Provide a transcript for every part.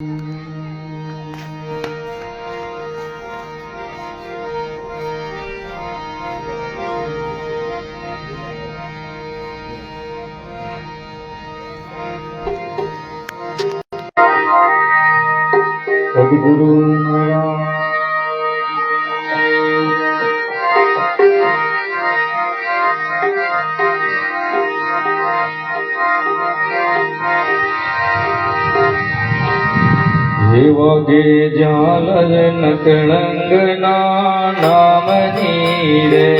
સદગુરુ મહારાજ જીવગે જાલર નકળંગ ના નામની રે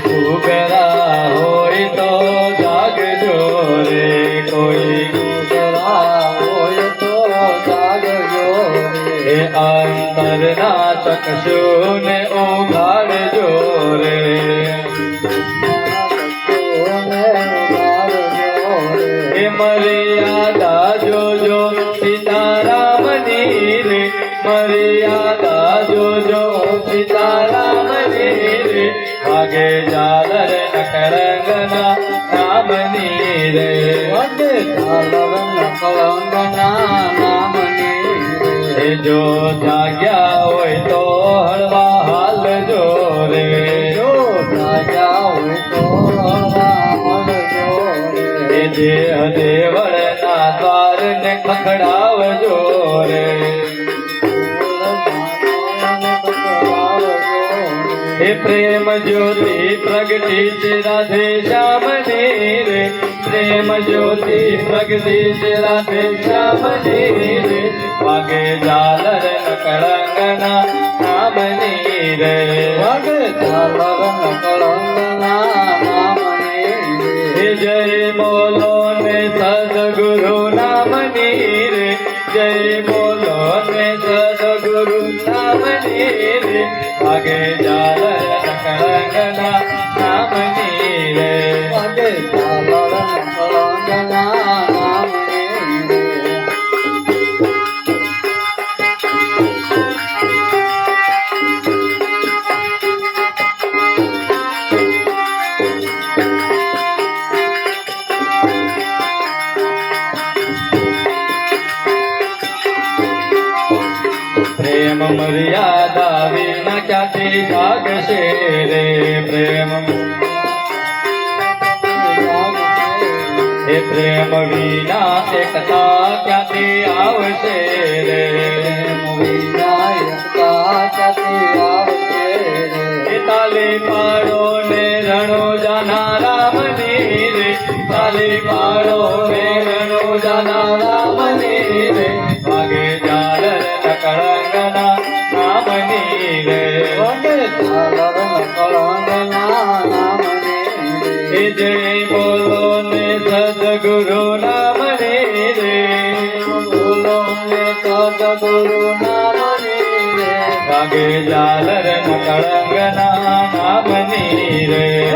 સુગરા હોય તો જાગજો રે. કોઈ સુગરા હોય તો જાગજો રે. અંતરના ચક્ષુને ઉઘાડજો રે. નામની રે. નામની રે જો જાગ્યા હોય તો હળવા હાલજો રે. જો જાગ્યા હોય તો દેહ દેવળના દ્વારને ખખડાવજો રે. હે પ્રેમ જ્યોતિ પ્રગટી છે રાધે શ્યામની રે પ્રેમ જ્યોતિ પ્રગટી છે રાધે શ્યામની રે વાગે જાલર નકળંગના નામની રે વાગે જાલર નકળંગના નામની રે જય બોલો ને સદગુરુ નામની રે જય રે વાગે જાલર નકળંગના નામની રે વાગે જાલર વિના ક્યાંથી જાગશે રે પ્રેમ એ પ્રેમ વિના એકતા ક્યાંથી આવશે રે વિના એકતા ક્યાંથી આવશે રે એ તાલી પાડો ને રણો જાના રામની રે તાલી પાડો ને રણો જાના રામની રે વાગે જય બોલો ને સદગુરુ નામ રે. બોલો ને સદગુરુ નામ રે. વાગે જાલર નકળંગના નામની રે.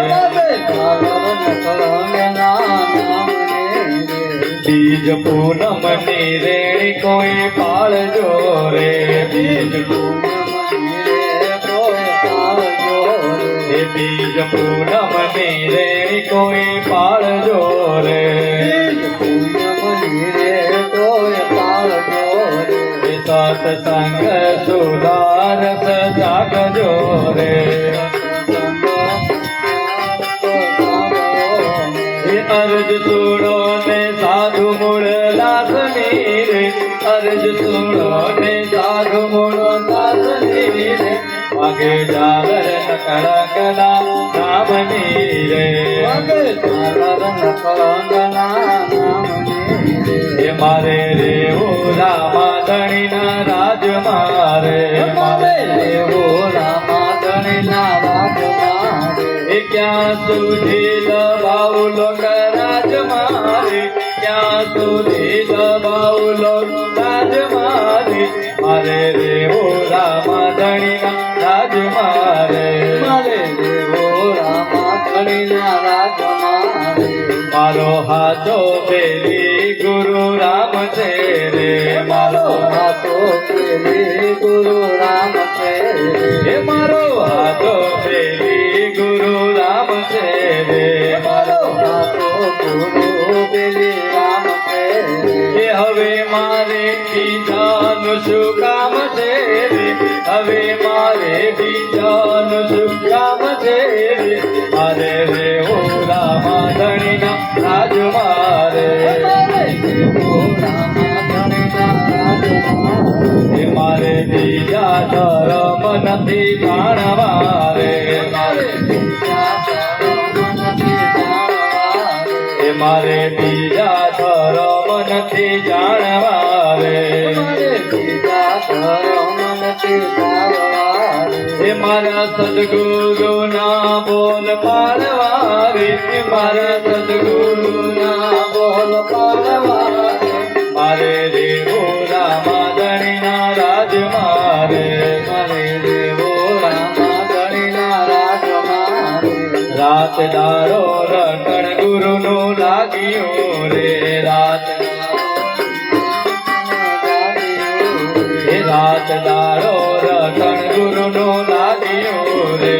બીજ પૂનમની રેણી કોઈ પાળજો રે. બીજ પૂનમ બીજ પૂનમ રેણી કોઈ પાળજો રે સત્સંગ સુધાર સજાગજો રે અરજ સુડો ને સાધુ મૂળ દાસની રે. અરજ સુડો ને સાધુ મૂળ સાસની રે. વાગે ઝાલર નકળકના નામની રે. એ મારે રે ઓલા ધણીના રાજ મારે મારે લેવો રામાધણીના રાજમાં રે. એ ક્યાં સુધી રાજ મારે મારે રે ઓલા ધણીના રાજ મારે મારે લેવો રામાધણીના રાજમાં રે. મારો હાથો પેલી ગુરુ રામ છે રે મારો મારો હાથો પેલી ગુરુ રામ છે રે. મારો હાથો પેલી ગુરુ રામ છે રે મારો હાથો ગુરુ પેલી રામ હવે મારે બીજાનું શું કામ છે હવે મારે બીજાનું શું કામ છે રે? મારે રે ઓ રામા ધણીના રાજમાં મારે બીજા ધર્મ નથી જાણવા રે મારે બીજા ધર્મ નથી જાણવા રે. એ મારે સદગુરુ ના બોલ પાડવા રે મારા સદગુરુ ના બોલ પાડવા એ રાત દારો રટણ ગુરુ નું લાગ્યું રે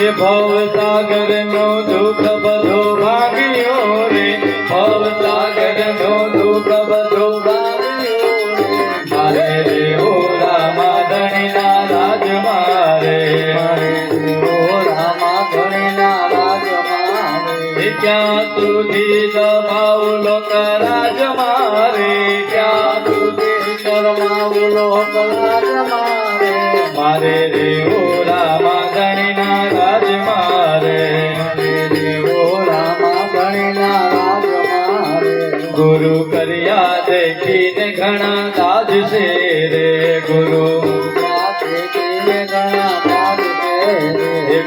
એ ભવ સાગર નો દુઃખ બધો ભાગ્યો રે ભવ સાગર નો દુઃખ બધો મારે રે ઓ રામા ધણીના રાજ મારે એ ક્યાં સુધી મારે રે ઓ રામા ગણના રાજ મારે ગુરુ કર્યા દેખીને ઘણા તાજ છે રે ગુરુ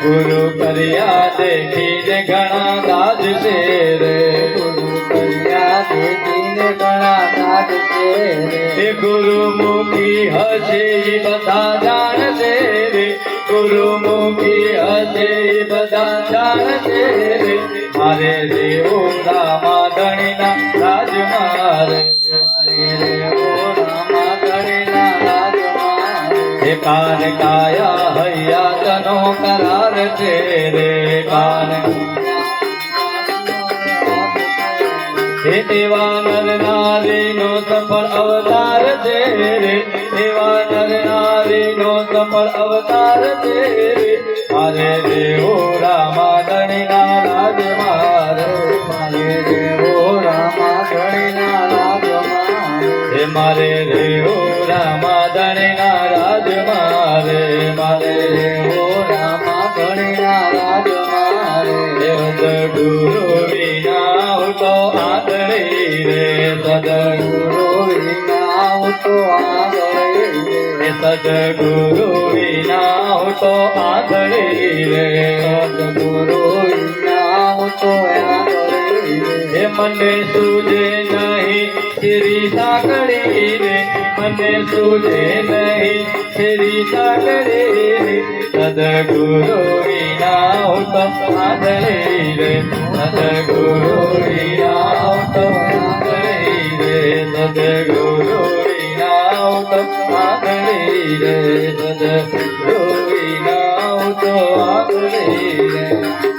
ગુરુ કર્યા દેખીને ઘણા તાજ છે રે એ ગુરુ મુખી હશે બધા જાણશે રે. ગુરુ મુખી હશે બધા જાણશે રે. મારે દેવો રામા ધણીના રાજ મારે હે કાન કાયા હૈયા તનો કરાર છે રે. કાન દેવા નર નારી નો સફળ અવતાર છે રે. દેવા નર નારી નો સફળ અવતાર છે રે. મારે દેવો રામા ધણીના રાજ મારે મારે દેવો રામા ધણીના રાજ મારે મારે દેવો સદગુરુ સદગુરુ વિના હું તો આંધળી રે. હે મને સુજે નહીં શ્રી સાંકળી રે મને સુજે નહીં શ્રી સાંકળી રે સદગુરુ વિના હું તો આંધળી રે. સદગુરુ વિના હું તો આંધળી રે. સદગુરુ હું તો આંધળી રે સદગુરુ વિના નાવ તો આંધળી રે.